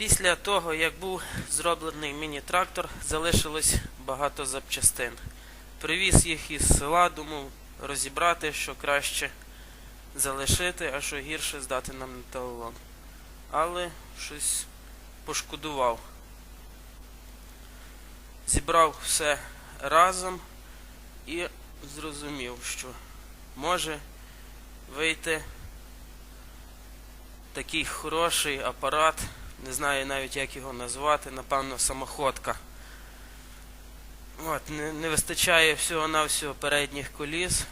Після того, як був зроблений міні-трактор, залишилось багато запчастин. Привіз їх із села, думав розібрати, що краще залишити, а що гірше здати на металолом. Але щось пошкодував. Зібрав все разом і зрозумів, що може вийти такий хороший апарат, не знаю навіть як його назвати, напевно, самоходка. От, не, не вистачає всього-навсього передніх коліс.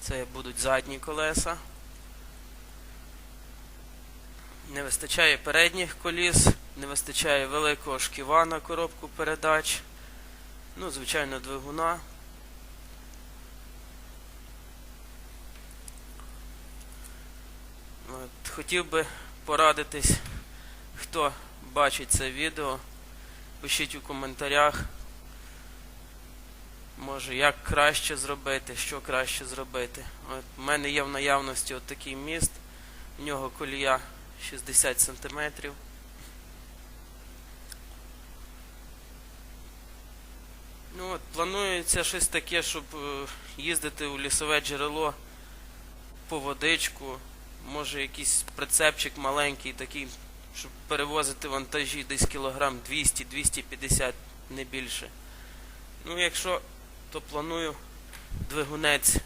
Це будуть задні колеса. Не вистачає передніх коліс, не вистачає великого шківа на коробку передач. Ну, звичайно, двигуна. От, хотів би порадитись, хто бачить це відео. Пишіть у коментарях. Може, як краще зробити, що краще зробити. От, у мене є в наявності от такий міст, в нього колія 60 см. Ну от, планується щось таке, щоб е, їздити у лісове джерело по водичку. Може якийсь прицепчик маленький, такий, щоб перевозити вантажі десь кілограм 200-250, не більше. Ну, якщо, то планую двигунець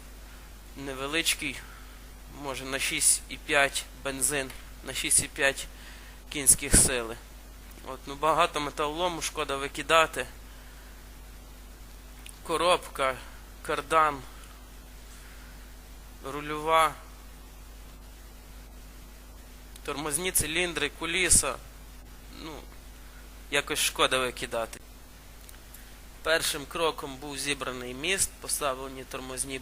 невеличкий, може на 6,5 бензин, на 6,5 кінських сили. От, ну багато металолому шкода викидати. Коробка, кардан, рульова, тормозні циліндри, куліса. Ну, якось шкода викидати. Першим кроком був зібраний міст, поставлені тормозні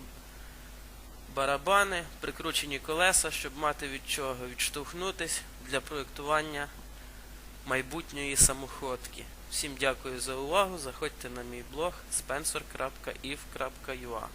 барабани, прикручені колеса, щоб мати від чого відштовхнутись для проєктування майбутньої самоходки. Всім дякую за увагу. Заходьте на мій блог spencer.if.ua